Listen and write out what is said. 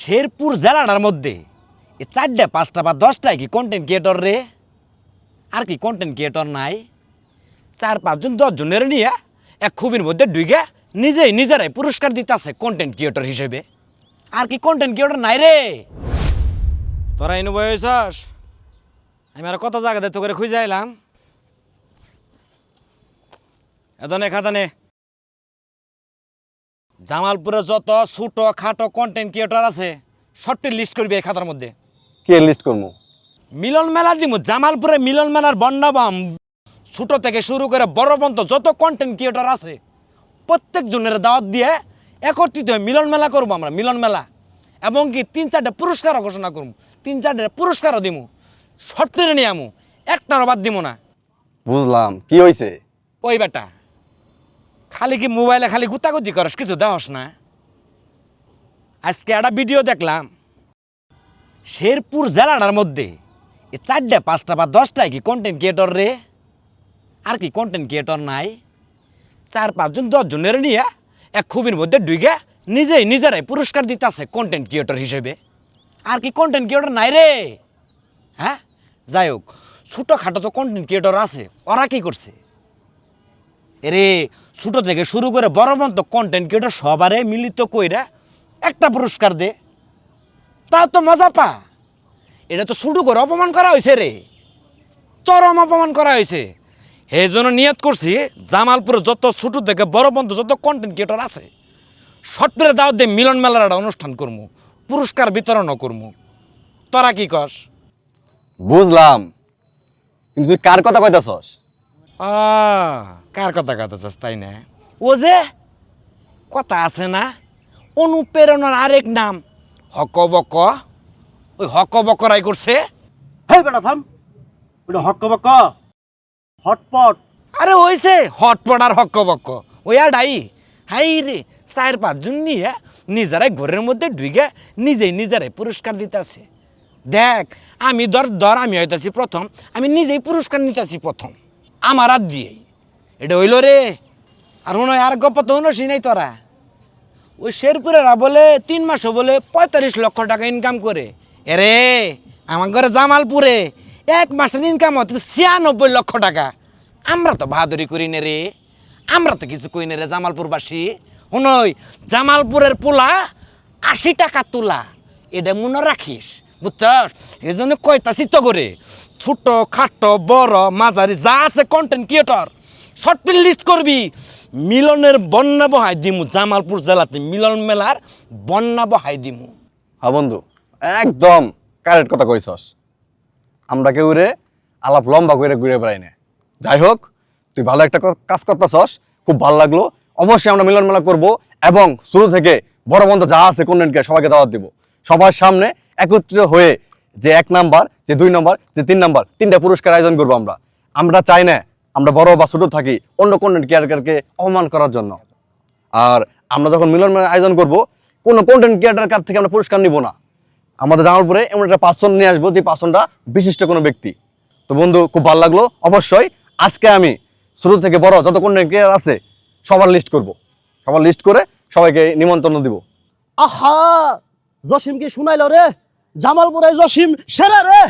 শেরপুর জেলাটার মধ্যে। এ চারটে, পাঁচটা বা দশটায় কি কন্টেন্ট ক্রিয়েটর রে? আর কি কন্টেন্ট ক্রিয়েটর নাই? চার পাঁচজন, দশজনের নিয়ে এক খুবির মধ্যে ডুইগে নিজেই নিজেরাই পুরস্কার দিতেছে কন্টেন্ট ক্রিয়েটর হিসেবে। আর কি কন্টেন্ট ক্রিয়েটর নাই রে? তোরা এনে বয়সস আমি আর কত জায়গাতে তো করে খুঁজে আইলাম? এদনে খাতানে জামালপুরে যত ছোট খাটো কন্টেন্ট ক্রিয়েটর আছে সবটি লিস্ট করবি এই খাতার মধ্যে। কে লিস্ট করব মিলন মেলা দিমু জামালপুরে মিলন মেলার বন্যাবাম। ছোট থেকে শুরু করে বড় পর্যন্ত যত কন্টেন্ট ক্রিয়েটর আছে প্রত্যেক জনের দাওয়াত দিয়ে একত্রিত হয়ে মিলন মেলা করব আমরা মিলন মেলা। এবং কি তিন চারটে পুরস্কারও ঘোষণা করব তিন চারটে পুরস্কারও দিমু। সবটিরে নিয়ে আমু একটারও বাদ দিমু না। বুঝলাম কি হয়েছে ওই বেটা। খালি কি মোবাইলে খালি গুতাগুতি করস? কিছু দেওয়াস না। আজকে একটা ভিডিও দেখলাম। শেরপুর জেলাটার মধ্যে এই চারটে, পাঁচটা বা দশটায় কি কন্টেন্ট ক্রিয়েটর রে? আর কি কন্টেন্ট ক্রিয়েটর নাই? চার, পাঁচজন, দশজনের নিয়ে এক খুবির মধ্যে ডুইগে নিজেই নিজেরাই পুরস্কার দিতেছে কন্টেন্ট ক্রিয়েটর হিসেবে। আর কি কন্টেন্ট ক্রিয়েটর নাই রে? হ্যাঁ? যাই হোক, ছোটোখাটো তো কন্টেন্ট ক্রিয়েটর আছে। ওরা কি করছে? এরে, ছোটো থেকে শুরু করে বড় পর্যন্ত কন্টেন্ট ক্রিয়েটর সবারে মিলিত কইরা একটা পুরস্কার দে। তাও তো মজা পা। এটা তো শুরু করে অপমান করা হয়েছে রে। চরম অপমান করা হয়েছে সেই জন্য নিয়ত করছি, জামালপুরে যত ছোটো থেকে বড় পর্যন্ত যত কন্টেন্ট ক্রিয়েটর আছে শর্টপের দাওয়াত দিয়ে মিলন মেলার একটা অনুষ্ঠান করব পুরস্কার বিতরণও করব তোরা কি কস? বুঝলাম। কিন্তু তুই কার কথা কইতাছস? কার কথা কথা চাস তাই না? ও যে কথা আছে না অনুপ্রেরণার আরেক নাম। হক বক ওই হক বকরাই করছে। হেই বেটা থাম। ওটা হক্ক বক্ক হটপট। আরে হইছে হটপট আর হক বক ওই আডাই হাই রে চার পাঁচজন নিয়ে নিজেরাই ঘরের মধ্যে ঢুকে নিজেই নিজেরাই পুরস্কার দিতেছে। দেখ আমি ধর ধর আমি হইতাছি প্রথম আমি নিজেই পুরস্কার নিতেছি প্রথম। আমার হাত দিয়েই এটা হইল রে। আর মনে হয় আর গপ্প তো শুনি নাই তোরা। ওই শেরপুরেরা বলে তিন মাসও বলে পঁয়তাল্লিশ লক্ষ টাকা ইনকাম করে। এরে, আমার ঘরে জামালপুরে এক মাসের ইনকাম হচ্ছে ছিয়ানব্বই লক্ষ টাকা। আমরা তো বাহাদুরি করি নে রে। আমরা তো কিছু কই নে রে জামালপুরবাসী। শুনই জামালপুরের পোলা আশি টাকা তোলা। এটা মনে রাখিস, বুঝছস? এই জন্য কয়টা চিত্ত করে ছোট, খাটো, বড়, মাঝারি, যা আছে কন্টেন্ট ক্রিয়েটর শর্ট লিস্ট করবি। মিলনের বন্যা বহাই দিমু, জামালপুর জেলাতে মিলন মেলার বন্যা বহাই দিমু। হ্যাঁ বন্ধু, একদম কারেক্ট কথা কইছস। আমরা কেউ রে আলাপ লম্বা করে ঘুরে বেড়াই না। যাই হোক, তুই ভালো একটা কাজ করতেছস, খুব ভালো লাগল। অবশ্যই আমরা মিলন মেলা করব এবং শুরু থেকে বড় বন্ধ যা আছে কন্টেন্টকে সবাইকে দাওয়াত দিব। সবার সামনে একত্রিত হয়ে যে এক নাম্বার, যে দুই নাম্বার, যে তিন নাম্বার, তিনটা পুরস্কার আয়োজন করব আমরা। আমরা চাই না আমরা বড় বা ছোট থাকি অন্য কন্টেন্ট ক্রিয়েটারকে অপমান করার জন্য। আর আমরা যখন মিলন আয়োজন করব, কোনো কন্টেন্ট ক্রিয়েটার কাছ থেকে আমরা পুরস্কার নিব না। আমাদের জামালপুরে এমন একটা পার্সন নিয়ে আসব, যে পার্সনটা বিশিষ্ট কোনো ব্যক্তি। তো বন্ধু, খুব ভালো লাগল। অবশ্যই আজকে আমি শুরু থেকে বড় যত কন্টেন্ট ক্রিয়েটার আছে, সবার লিস্ট করব। সবার লিস্ট করে সবাইকে নিমন্ত্রণ দিব। আহা! জসিম কি শুনাইল রে। জামালপুরে জসিম সেরা রে।